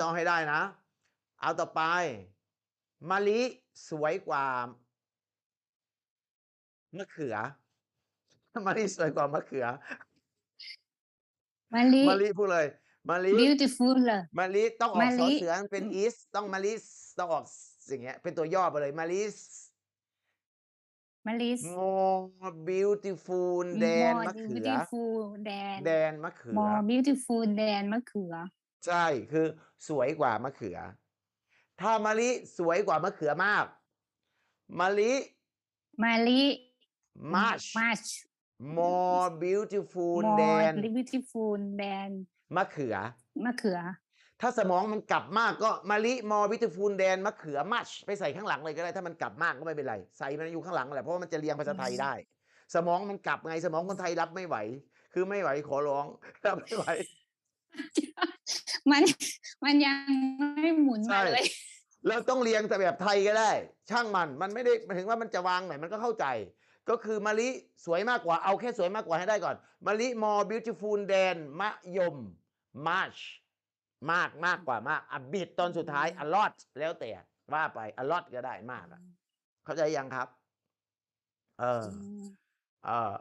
ต้องให้ได้นะ เอาต่อไปมะลิสวยกว่ามะเขือมะลิสวยกว่ามะเขือมะลิมะลิพูดเลยมะลิ beautiful เลยมะลิต้องออกมะสลิอเสือมันเป็น is ต้องมะลิต้องออกอย่างเงี้ย เป็นตัวย่อไปเลยมะลิมะลิ more beautiful than more มะเขือ beautiful than แดนมะเขือ more beautiful than มะเขือ ใช่คือสวยกว่ามะเขือ ถ้ามะลิสวยกว่ามะเขือมากมะลิมะลิ much much more beautiful more than beautiful than มะเขือ มะเขือ ถ้าสมองมันกลับมากก็มะลิ more beautiful than มะเขือ much ไปใส่ข้างหลังเลยก็ได้ ถ้ามันกลับมากก็ไม่เป็นไร ใส่มันอยู่ข้างหลังแหละเพราะว่ามันจะเรียงภาษาไทยได้ สมองมันกลับไงสมองคนไทยรับไม่ไหว คือไม่ไหวขอร้องรับไม่ไหว มันมันยังไม่หมุนใช่มาเลยเราต้องเรียงแต่แบบไทยก็ได้ ช่างมันมันไม่ได้หมายถึงว่ามันจะวางไหนมันก็เข้าใจ ก็คือมะลิสวยมากกว่าเอาแค่สวยมากกว่าให้ได้ก่อนมะลิ more beautiful than มะยม much มากมากกว่ามากอะบิดตอนสุดท้าย a lot แล้วแต่ว่าไป a lot ก็ได้มากอะเข้าใจยังครับ เออเออ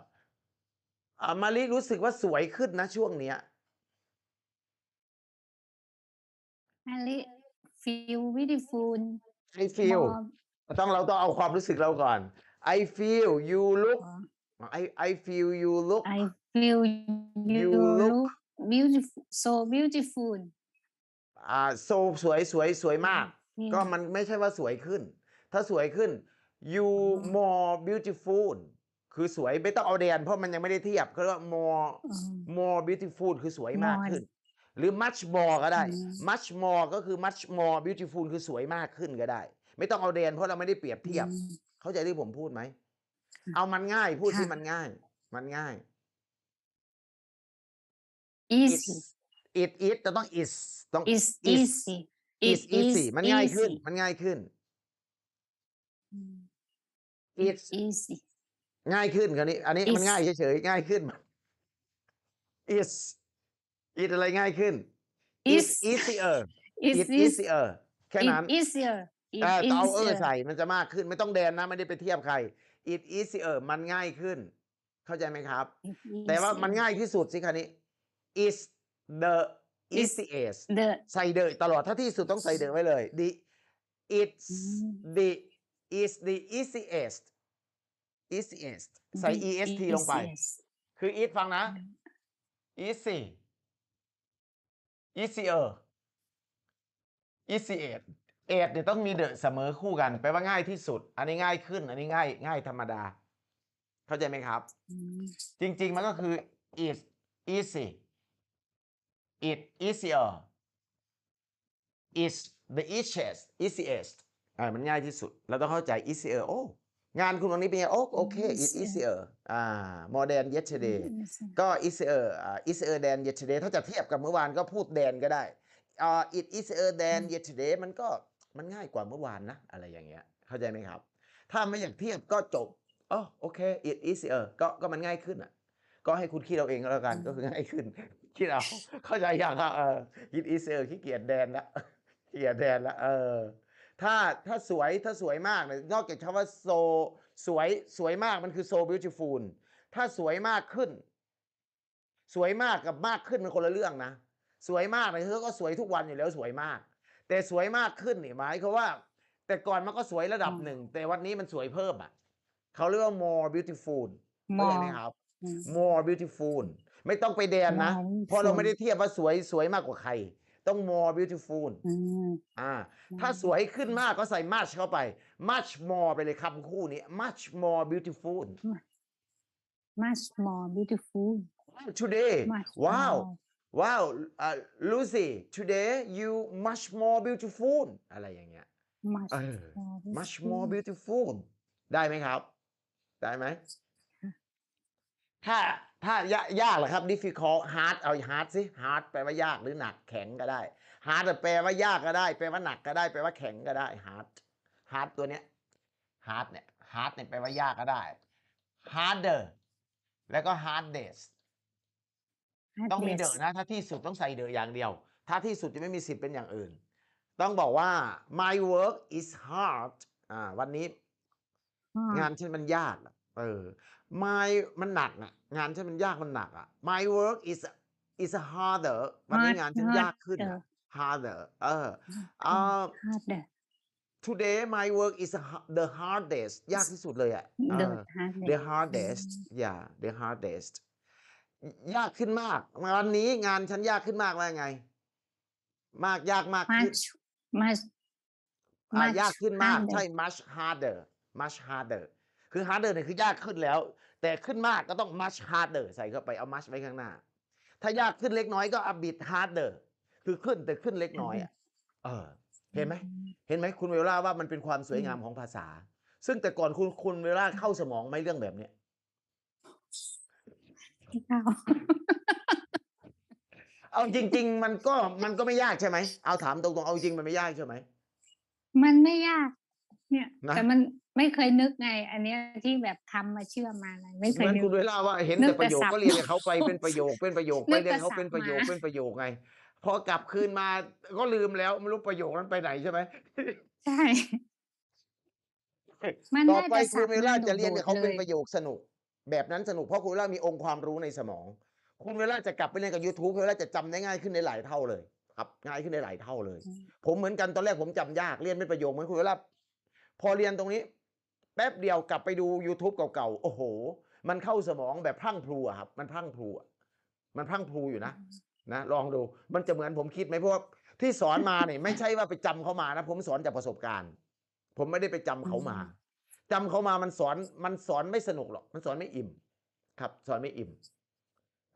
อะมาริรู้สึกว่าสวยขึ้นนะช่วงเนี้ย มะลิ feel beautiful I feel more ต้องเราต้องเอาความรู้สึกเราก่อน I feel you look อ๋อ I I feel you look I feel you You look- look beautiful so beautiful อ่า so สวยสวยสวยมาก Feel ก็มันไม่ใช่ว่าสวยขึ้น ถ้าสวยขึ้น you อ๋อ more beautiful คือสวยไม่ต้องเอาแดนเพราะมันยังไม่ได้เทียบเขาเรียกว่า more อืม more beautiful คือสวยมาก More ขึ้น หรือ much more ก็ได้อืม much more ก็คือ much more beautiful คือสวยมากขึ้นก็ได้ ไม่ต้องเอาแดนเพราะเราไม่ได้เปรียบเทียบอืมเข้าใจที่ผมพูดไหมค่ะเอามันง่ายพูดที่ค่ะมันง่าย มันง่าย easy it it จะต้อง is ต้อง is is easy is easy มันง่ายขึ้น easy มันง่ายขึ้นอืม it's easy ง่ายขึ้นคราวนี้ อันนี้มัน is ง่ายเฉยๆง่ายขึ้น is it อะไรง่ายขึ้ n is it's easier is it is easier แค่ it นั้น easier it เออต้องเอาเออ easier ใส่มันจะมากขึ้นไม่ต้องแดนนะ ไม่ได้ไปเทียบใคร it easier มันง่ายขึ้น เข้าใจไหมครับ it แต่ว่ามัน easier ง่ายที่สุดสิคราวนี้ is the Is easiest the ใส่เดยตลอดถ้าที่สุดต้องใส่เดยไว้เลย the it's อืม the is the easiest easiest ใส่ the est ลงไป easiest คือ it ฟังนะ easy easier easiest เอดเนี่ยต้องมีเดอะเสมอคู่กันแปลว่าง่ายที่สุด อันนี้ง่ายขึ้น อันนี้ง่าย ง่ายธรรมดา เข้าใจไหมครับอืมจริง ๆ มันก็คือ it easy it easier is the easiest easiest อ่ามันง่ายที่สุด เราต้องเข้าใจ easier โอ้ งานคุณวันนี้เป็นไงโอ้โอเค it Easier easier อ่า more than yesterday ก็ easier อ่า easier than yesterday ถ้าจะเทียบกับเมื่อวานก็พูด than ก็ได้อ่า it easier than yesterday มันก็มันง่ายกว่าเมื่อวานนะ อะไรอย่างเงี้ย เข้าใจไหมครับ ถ้าไม่อยากเทียบก็จบอ๋อโอเค it easier ก็ก็มันง่ายขึ้นอะก็ให้คุณคิดเอาเองก็แล้วกันก็คือง่ายขึ้นคิดเอาเข้าใจอย่างครับเออ it easier ขี้เกียจแดนละขี้เกียจแดนละเออ ถ้าถ้าสวยถ้าสวยมากเนี่ยนอกจากคำว่า so สวยสวยมากมันคือ so beautiful ถ้าสวยมากขึ้น สวยมากกับมากขึ้นมันคนละเรื่องนะ สวยมากเนี่ยเขาก็สวยทุกวันอยู่แล้วสวยมาก แต่สวยมากขึ้นนี่หมายความว่า แต่ก่อนมันก็สวยระดับอืมหนึ่ง แต่วันนี้มันสวยเพิ่มอะเขาเรียกว่า more beautiful เข้าใจไหม more ครับอืม more beautiful ไม่ต้องไปแดนนะ more เพราะเราไม่ได้ beautiful เทียบว่าสวยสวยมากกว่าใคร ต้อง more beautiful อืมอ่า ถ้าสวยขึ้นมากก็ใส่ much เข้าไป much more ไปเลยคำคู่นี้ much more beautiful much more beautiful today much wow more wow uh, Lucy today you much more beautiful อะไรอย่างเงี้ย much เออ more much more beautiful beautiful ได้ไหมครับ ได้ไหม ถ้าถ้ายากยากเหรอครับ difficult hard เอา hard สิ hard แปลว่ายากหรือหนักแข็งก็ได้ hard แปลว่ายากก็ได้ แปลว่าหนักก็ได้ แปลว่าแข็งก็ได้ hard hard ตัวเนี้ย hard เนี่ย hard เนี่ยแปลว่ายากก็ได้ harder แล้วก็ hardest ต้องมีเดอะนะ ถ้าที่สุดต้องใส่เดอะอย่างเดียว ถ้าที่สุดจะไม่มีสิทธิ์เป็นอย่างอื่น ต้องบอกว่า my work is hard อ่าวันนี้ งานฉันมันยากอะ เออ my มันหนักอะงานฉันมันยากมันหนักอะ my work is is harder วันนี้ Hard- งานฉันยากขึ้นอะ harder เอออ่า harder today my work is ha- the hardest ยากที่สุดเลยอะเอ the อ harder the hardest yeah the hardest ยากขึ้นมากวันนี้งานฉันยากขึ้นมากว่าไง มากยากมากขึ้น much much อะ much ยากขึ้นมาก harder ใช่ much harder much harder คือ harder เนี่ยคือยากขึ้นแล้ว แต่ขึ้นมากก็ต้อง much harder ใส่เข้าไปเอา much ไว้ข้างหน้า ถ้ายากขึ้นเล็กน้อยก็ a bit harder คือขึ้นแต่ขึ้นเล็กน้อยอะเออ เห็นไหมเห็นไหมคุณเวลาว่ามันเป็นความสวยงามของภาษา ซึ่งแต่ก่อนคุณคุณเวลาเข้าสมองไหมเรื่องแบบเนี้ยไม่เข้าเอาจริง ๆ มันก็มันก็ไม่ยากใช่ไหมเอาถามตรงๆเอาจริงมันไม่ยากใช่ไหมมันไม่ยาก เนี่ย นะ แต่มันไม่เคยนึกไง อันเนี้ยที่แบบทำมาเชื่อมมาอะไรไม่เคเหมืยอนนึก คุณเวลาว่าเห็นนึแต่กประโยคแต่ศัพท์ก็เรียนกับเขาไปเป็นประโยคเป็นประโยคนึไปกเรียนแต่เขาศัพท์เป็นประโยคมา เป็นประโยคไง พอกลับคืนมาก็ลืมแล้วไม่รู้ประโยคนั้นไปไหนใช่ไหม ใช่ มันต่อน่าไปจะคุณเวลาศัพท์จะเรียนกับเขาเป็นโดดๆเลยประโยคสนุก แบบนั้นสนุกเพราะคุณเวลามีองค์ความรู้ในสมอง คุณเวลาจะกลับไปเรียนกับ YouTube คุณเวลาจะจำได้ง่ายขึ้นในหลายเท่าเลย ครับ ง่ายขึ้นในหลายเท่าเลย อืม ผมเหมือนกันตอนแรกผมจำยากเรียนเป็นประโยคเหมือนคุณเวลา พอเรียนตรงนี้ แป๊บเดียวกลับไปดู YouTube เก่าๆ โอ้โห มันเข้าสมองแบบพรั่งพรูอะครับ มันพรั่งพรูอะมันพรั่งพรูอยู่นะนะลองดูมันจะเหมือนผมคิดไหมเพราะว่าที่สอนมาเนี่ยไม่ใช่ว่าไปจำเขามานะ ผมสอนจากประสบการณ์ ผมไม่ได้ไปจำเขามาจำเขามามันสอนมันสอนไม่สนุกหรอก มันสอนไม่อิ่ม ครับ สอนไม่อิ่ม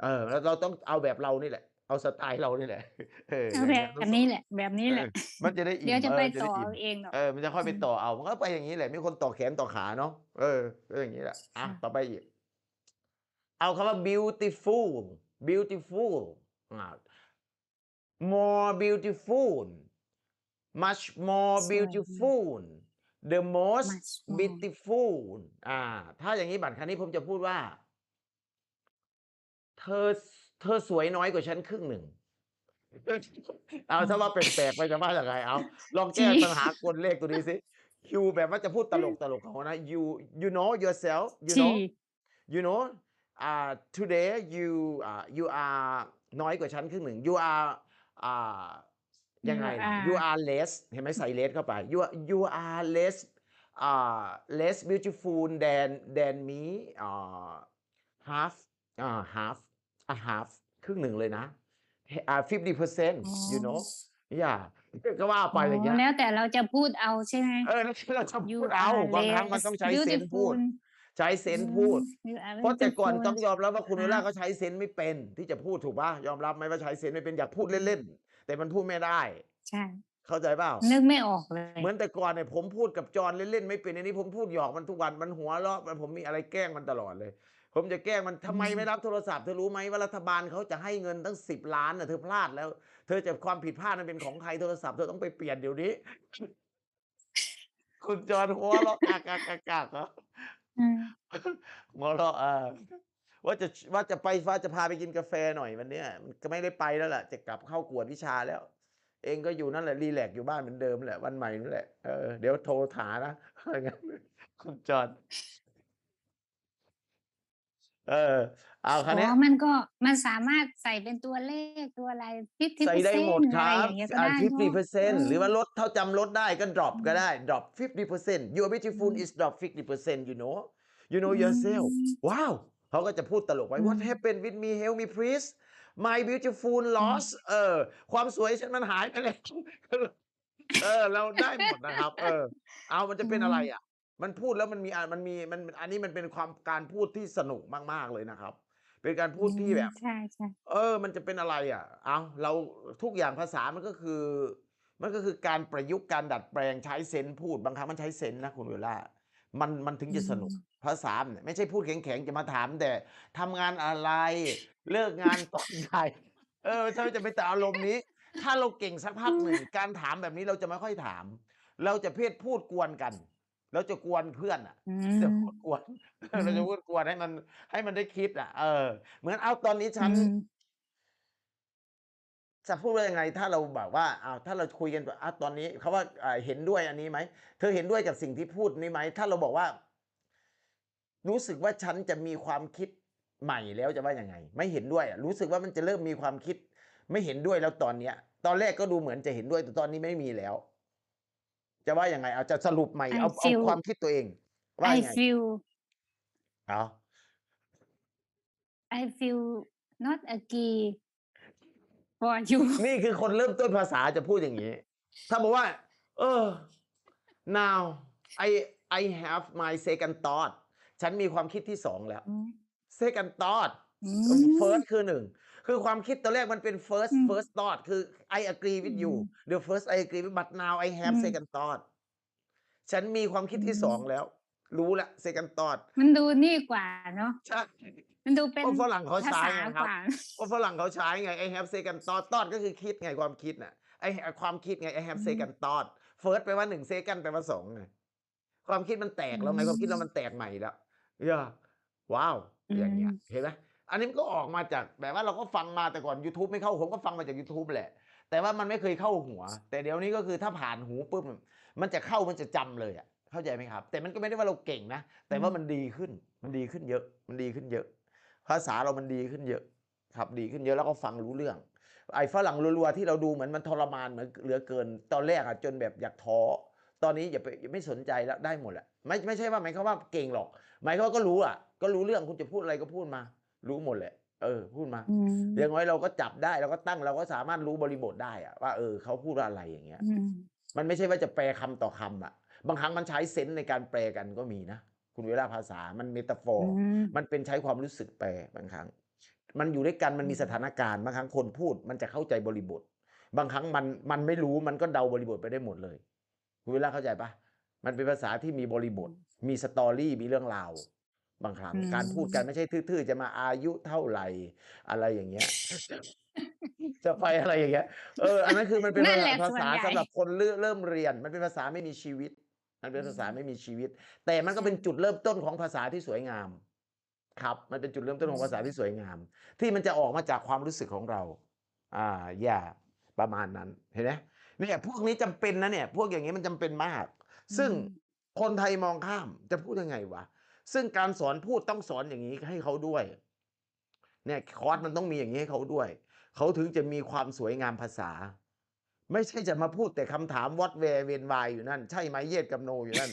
เออแล้วเราต้องเอาแบบเรานี่แหละ เอาสไตล์เรานี่แหละเออเอาย่างแบเงี้ยบต้องสนี้อนแหละ แบบนี้แหละเออมันจะได้อิ่มเดี๋ยวจะไปออต่อด้เอาเองหรอกเออมันจะค่อยไปอืมต่อเอามันก็ไปอย่างนี้แหละมีคนต่อแขนต่อขาเนาะเออก็อย่างนี้แหละอะค่ะต่อไปอีกเอาคำว่า beautiful beautiful อ่า more beautiful much more สวย beautiful the most much more beautiful อ่า ถ้าอย่างนี้บัตรคันนี้ผมจะพูดว่า เธอ เธอสวยน้อยกว่าฉันครึ่งหนึ่ง เอาถ้าว่าแปลกๆไปจะว่าอย่างไรเอา ลองแก้จีปัญหากลเลขตัวนี้สิคิวแบบว่าจะพูดตลกตลกๆเขานะ you you know yourself you จี know you know uh today you uh you are น้อยกว่าฉันครึ่งหนึ่ง you are uh ยังไงล่ะ you are less เห็นไหมใส่ less เข้าไป you are you are less uh less beautiful than than me uh half uh half a half ครึ่งหนึ่งเลยนะอ่า fifty percent อ๋อ you know yeah ก็ว่าไปอย่างเงี้ยอ๋อแล้วแต่เราจะพูดเอาใช่ไหมเออแล้วเราจะ You พูดเอา are บางครั้งมัน less ต้องใช้เซนส์พูด beautiful ใช้เซนส์พูดอืม You are เพราะแต่ก่อน beautiful ต้องยอมรับว่าคุณอ่าเวลาเขาใช้เซนส์ไม่เป็นที่จะพูดถูกป่ะยอมรับไหมว่าใช้เซนส์ไม่เป็นอยากพูดเล่นๆแต่มันพูดไม่ได้ใช่เข้าใจเปล่านึกไม่ออกเลย เหมือนแต่ก่อนเนี่ยผมพูดกับจอนเล่นๆไม่เป็นอันนี้ผมพูดหยอกมันทุกวันมันหัวเราะมันผมมีอะไรแกล้งมันตลอดเลย ผมจะแกล้งมันทำไมไม่รับโทรศัพท์เธอรู้ไหมว่ารัฐบาลเขาจะให้เงินตั้งสิบล้านน่ะเธอพลาดแล้ว เธอจะความผิดพลาดนั้นเป็นของใครโทรศัพท์เธอต้องไปเปลี่ยนเดี๋ยวนี้ คุณจอนหัวเราะกากกากกากกากเหรออืมหัวเราะเออว่าจะว่าจะไปว่าจะพาไปกินกาแฟหน่อยวันเนี้ยมันก็ไม่ได้ไปแล้วล่ะ จะกลับเข้ากวดวิชาแล้ว เองก็อยู่นั่นแหละรีแลกซ์อยู่บ้านเหมือนเดิมแหละวันใหม่นั่นแหละเออเดี๋ยวโทรหานะอะไรเงี้ยคุณจอน เออ เอาคันนี้ยอ๋อมันก็มันสามารถใส่เป็นตัวเลขตัวอะไรฟิฟตี้ใส่เปอร์ได้เซ็นหมดต์คอะไรรัอบย่างเงี้ยก็อ่าได้50เปอร์เซ็นต์หรือว่าเลดเท่าจำลดได้ก็ drop ก็ได้ drop 50เปอร์เซ็นต์ your beautiful อืม is drop 50เปอร์เซ็นต์ you know you know yourself ว้าวเขาก็จะพูดตลกไว้ what อืม happened with me help me please my beautiful lost เออ ความสวยฉันมันหายไปแล้ว เออ เราได้หมดนะครับ เออ เอามันจะเป็นอะไรอะ มันพูดแล้วมันมีอะมันมีมันอันนี้มันเป็นความการพูดที่สนุกมาก ๆ เลยนะครับ เป็นการพูดที่แบบ ใช่ใช่เออ มันจะเป็นอะไรอะ เอาเราทุกอย่างภาษามันก็คือ มันก็คือการประยุกต์การดัดแปลงใช้เซนส์พูดบางครั้งมันใช้เซนส์นะคุณเวลา มันมันถึงจะสนุกภาษาเนี่ยไม่ใช่พูดแข็งๆจะมาถามแต่ทำงานอะไร เลิกงานตอนไหนเออถ้าจะไปแต่อารมณ์นี้ ถ้าเราเก่งสักพักหนึ่งการถามแบบนี้เราจะไม่ค่อยถาม เราจะเพศพูดกวนกัน เราจะกวนเพื่อนอะอืจะม พูดกวนอืมเราจะพูดกวนให้มันให้มันได้คิดอะ เออ เหมือนเอาตอนนี้ฉันอืมจะพูดว่ายังไง ถ้าเราแบบว่า อ้าว ถ้าเราคุยกันว่าอะตอนนี้เขาว่าอ่า เห็นด้วยอันนี้ไหม เธอเห็นด้วยกับสิ่งที่พูดนี้ไหม ถ้าเราบอกว่า รู้สึกว่าฉันจะมีความคิดใหม่แล้วจะว่ายังไง ไม่เห็นด้วยอะรู้สึกว่ามันจะเริ่มมีความคิด ไม่เห็นด้วยแล้วตอนเนี้ย ตอนแรกก็ดูเหมือนจะเห็นด้วยแต่ตอนนี้ไม่มีแล้ว จะว่ายังไง เอาจะสรุปใหม่ I เอาเอา feel ความคิดตัวเอง ว่า I ยังไง feel เอา I feel not agree for you นี่คือคนเริ่มต้นภาษาจะพูดอย่างนี้ ถ้าบอกว่า เออ now I I have my second thought ฉันมีความคิดที่สองแล้ว อืม second thought อื first คือหนึ่ง คือความคิดตัวแรกมันเป็น first อืม first thought คือ I agree with you อืม the first I agree with but now I have อืม second thought ฉันมีความคิดที่อืมสองแล้ว รู้ละ second thought มันดูนี่กว่าเนาะใช่มันดูเป็นเพราะฝรั่งเขาภาใช้ษาไงกครับว่าเพราะฝรั่งเขาใช้ไง I have second thought thought ก็คือคิดไงความคิดน่ะไอความคิดไง I have อืม second thought first แปลว่าหนึ่ง second แปลว่าสองไงความคิดมันแตกแล้วไงอืมความคิดเรามันแตกใหม่แล้วย่าว้าว อย่างเงี้ยอืมเห็นไหม อันนี้มันก็ออกมาจากแบบว่าเราก็ฟังมาแต่ก่อน YouTube ไม่เข้าผมก็ฟังมาจาก YouTube แหละ แต่ว่ามันไม่เคยเข้าหัว แต่เดี๋ยวนี้ก็คือถ้าผ่านหูปุ๊บมันจะเข้ามันจะจำเลยอะเข้าใจไหมครับ แต่มันก็ไม่ได้ว่าเราเก่งนะ แต่ว่ามันดีขึ้นมันดีขึ้นเยอะ มันดีขึ้นเยอะ ภาษาเรามันดีขึ้นเยอะ ครับดีขึ้นเยอะแล้วก็ฟังรู้เรื่อง ไอ้ฝรั่งรัวๆที่เราดูเหมือนมันทรมานเหมือนเหลือเกิน ตอนแรกอะจนแบบอยากท้อตอนนี้อย่าไปไม่สนใจแล้วได้หมดแหละไม่ไม่ใช่ว่าหมายความว่าเก่งหรอก หมายความว่าก็รู้อะ ก็รู้เรื่องคุณจะพูดอะไรก็พูดมา รู้หมดแหละ เออ พูดมาอืมอย่างน้อยเราก็จับได้เราก็ตั้งเราก็สามารถรู้บริบทได้อะว่าเออเขาพูดว่าอะไรอย่างเงี้ยอืมมันไม่ใช่ว่าจะแปลคำต่อคำอะ บางครั้งมันใช้เซนส์ในการแปลกันก็มีนะคุณเวลาภาษามันเมตาฟอร์อืมมันเป็นใช้ความรู้สึกแปลบางครั้ง มันอยู่ด้วยกันมันมีอืมสถานการณ์บางครั้งคนพูดมันจะเข้าใจบริบท บางครั้งมันมันไม่รู้มันก็เดาบริบทไปได้หมดเลย คุณเวลาเข้าใจปะมันเป็นภาษาที่มีบริบท มีสตอรี่มีเรื่องราว บางครั้งอืมการพูดกันไม่ใช่ทื่อๆจะมาอายุเท่าไหร่ อะไรอย่างเงี้ย จะไปอะไรอย่างเงี้ยเอออันนั้นคือมันเป็นนั่นแหละภาส่วนษาใหญ่ สำหรับคนเริ่มเริ่มเรียน มันเป็นภาษาไม่มีชีวิต มันเป็นภาษาไม่มีชีวิต แต่มันก็เป็นจุดเริ่มต้นของภาษาที่สวยงาม ครับ มันเป็นจุดเริ่มต้นของภาษาที่สวยงาม ที่มันจะออกมาจากความรู้สึกของเรา อ่า อย่าประมาณนั้น เห็นไหมเนี่ยพวกนี้จำเป็นนะเนี่ย พวกอย่างนี้มันจำเป็นมาก ซึ่งอืม คนไทยมองข้ามจะพูดยังไงวะ ซึ่งการสอนพูดต้องสอนอย่างนี้ให้เขาด้วยเนี่ยคอร์สมันต้องมีอย่างนี้ให้เขาด้วย เขาถึงจะมีความสวยงามภาษา ไม่ใช่จะมาพูดแต่คำถามวัดแวเวนวายอยู่นั่น ใช่ไหมเยดกับโนอยู่นั่น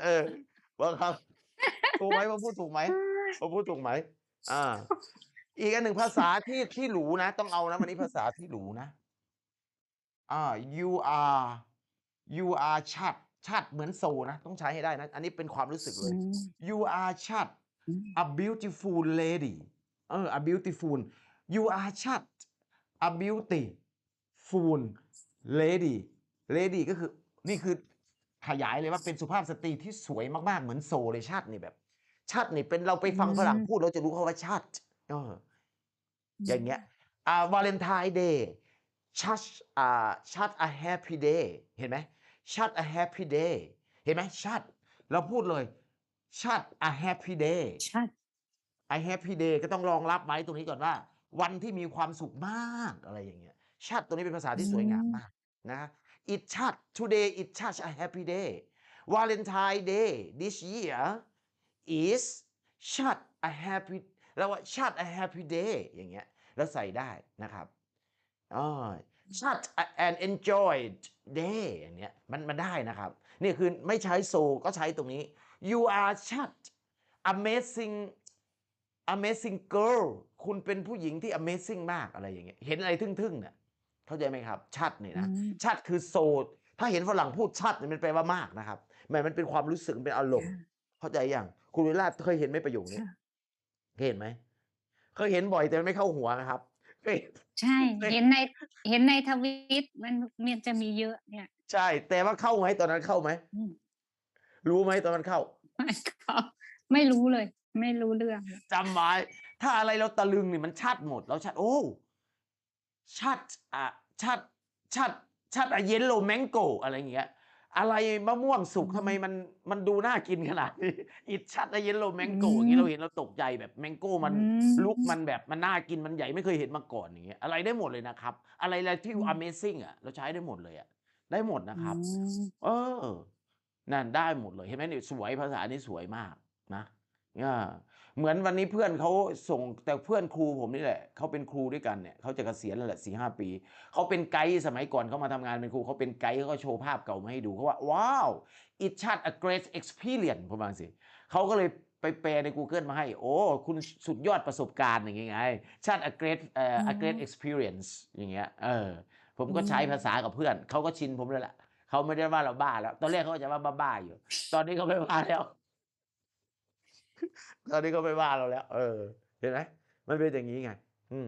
เออว่าครับ ถูกไหมผมพูดถูกไหมผมพูดถูกไหมอ่า อีกอันหนึ่งภาษาที่ที่หรูนะ ต้องเอานะวันนี้ภาษาที่หรูนะอ่า you are you are ชัด ชัดเหมือนโซนะ ต้องใช้ให้ได้นะ อันนี้เป็นความรู้สึกเลยอืม you are ชัดอืม a beautiful lady เออ a beautiful you are ชัด a beautiful lady lady ก็คือนี่คือขยายเลยว่าเป็นสุภาพสตรีที่สวยมากๆ เหมือนโซเลยชัดนี่แบบชัดนี่เป็นเราไปฟังอืมฝรั่งพูดเราจะรู้เขาว่าชัดเอออย่างเงี้ยอ่าวาเลนไทน์เดย์ชัดอ่าชัด a happy day เห็นไหม ชัด a happy day เห็นไหมชัดเราพูดเลยชัด a happy day ชัด I happy day ก็ต้องรองรับไว้ตรงนี้ก่อนว่า วันที่มีความสุขมากอะไรอย่างเงี้ยชัดตัวนี้เป็นภาษาที่สวยงามอืมมากนะ it ชัด today it ชัด a happy day Valentine Day this year is ชัด a happy แล้วว่าชัด a happy day อย่างเงี้ย แล้วใส่ได้นะครับอ๋อ ชัด an enjoyed day อย่างเงี้ยมันมันได้นะครับ นี่คือไม่ใช้ so ก็ใช้ตรงนี้ you are ชัด amazing amazing girl คุณเป็นผู้หญิงที่ amazing มากอะไรอย่างเงี้ย เห็นอะไรทึ่งๆเนี่ยเข้าใจไหมครับ ชัดนี่นะอืมชัดคือโซถ้าเห็นฝรั่งพูดชัดเนี่ยมันแปลว่ามากนะครับหมายมันเป็นความรู้สึกมันเป็นอารมณ์ เข้าใจยังคุณวิลาศเคยเห็นไหมประโยคนี้ค่ะเคยเห็นไหม เคยเห็นบ่อยแต่มันไม่เข้าหัวนะครับเคย ใช่เฮ้ยเห็นในเห็นในทวิตมันมันจะมีเยอะเนี่ย ใช่ แต่ว่าเข้าไหมตอนนั้นเข้าไหมอืมรู้ไหมตอนนั้นเข้ามันก็ไม่รู้เลย ไม่รู้เรื่องเลยจำไว้ถ้าอะไรเราตะลึงนี่มันชัดหมดเราชัดโอ้ชัดอะชัดชัดชัดอะเยลโลแมงโกอะไรอย่างเงี้ย อะไรมะม่วงสุกอืมทำไมมันมันดูน่ากินขนาดนี้อิดชัดเยลโลแมงโกอืมอย่างนี้เราเห็นเราตกใจแบบแมงโก้มันอืมลุกมันแบบมันน่ากินมันใหญ่ไม่เคยเห็นมาก่อนอย่างเงี้ยอะไรได้หมดเลยนะครับ อะไรอะไรที่อืม Amazing อะเราใช้ได้หมดเลยอะได้หมดนะครับอืมเออ นั่นได้หมดเลยเห็นไหมนี่สวยภาษานี่สวยมากนะอ่า เหมือนวันนี้เพื่อนเขาส่งแต่เพื่อนครูผมนี่แหละเขาเป็นครูด้วยกันเนี่ยเขาจะเกษียณแล้วแหละสี่ห้าปีเขาเป็นไกด์สมัยก่อนเขามาทำงานเป็นครูเขาเป็นไกด์เขาก็โชว์ภาพเก่ามาให้ดูเขาว่าว้าว it chat a great experience ประมาณสิเขาก็เลยไปแปลใน Google มาให้ โอ้ คุณสุดยอดประสบการณ์อย่างเงี้ยไง chat a great เอ่อ a great อืม experience อย่างเงี้ยเออผมก็อืมใช้ภาษากับเพื่อน เขาก็ชินผมเลยแหละเขาไม่ได้ว่าเราบ้าแล้ว ตอนแรกเขาก็จะว่าบ้าๆอยู่ ตอนนี้เขาไม่ว่าแล้ว ตอนนี้ก็ไม่ว่าเราแล้ว เออ เห็นไหมมันเป็นอย่างนี้ไง อืม